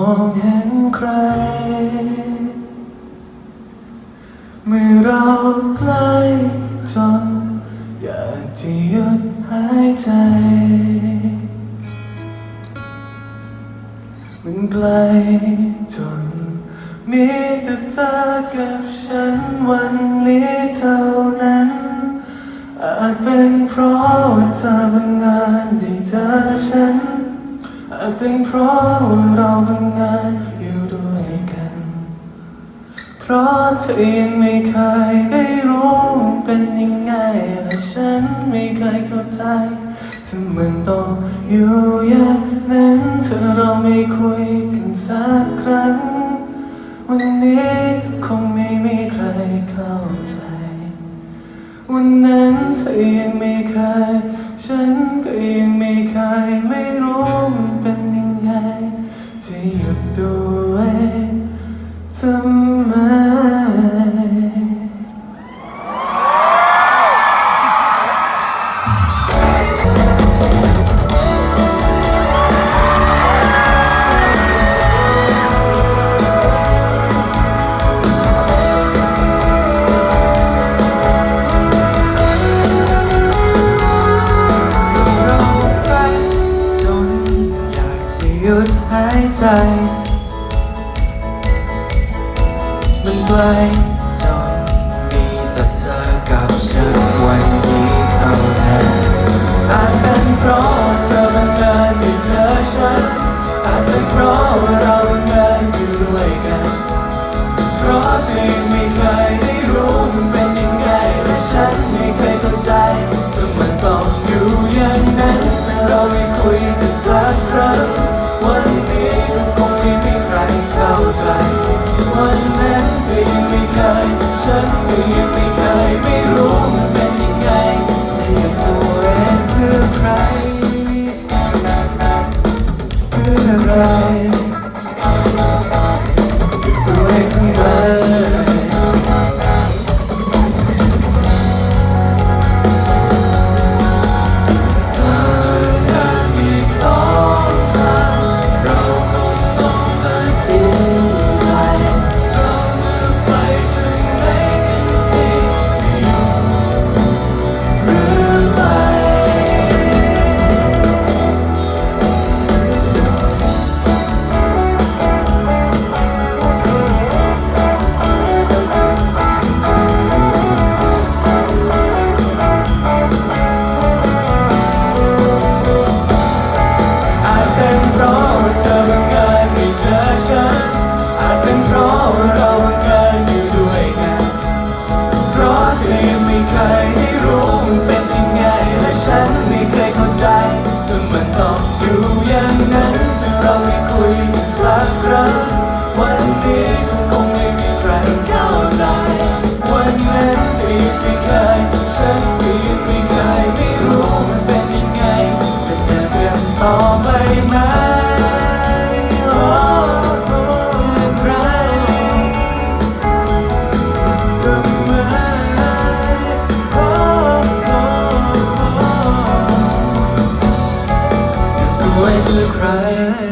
องเห็นใคร เมื่อเราใกล้จนอยากจะหยุดหายใจ มันไกลจนมีแต่เธอกับฉันวันนี้เท่านั้น อาจเป็นเพราะว่าเธอบังเอิญได้เจอฉัน อาจเป็นเพราะว่าเราบังเอิญอยู่ด้วยกัน เพราะเธอยังไม่เคยได้รู้เป็นยังไงและฉันไม่เคยเข้าใจถ้ามันต้องอยู่อย่างนั้นเธอเราไม่คุยกันสักครั้ง วันนี้คงไม่มีใครเข้าใจ วันนั้นเธอยังไม่เคยฉันก็ยังไม่เคยไม่ ตัวเองทำไมเรารักจนอยากจะหยุดหายใจ กลจนมีแต่เธอกับฉันวัน เคยฉันก็ยังไม่เคยไม่รู้มันเป็น cry.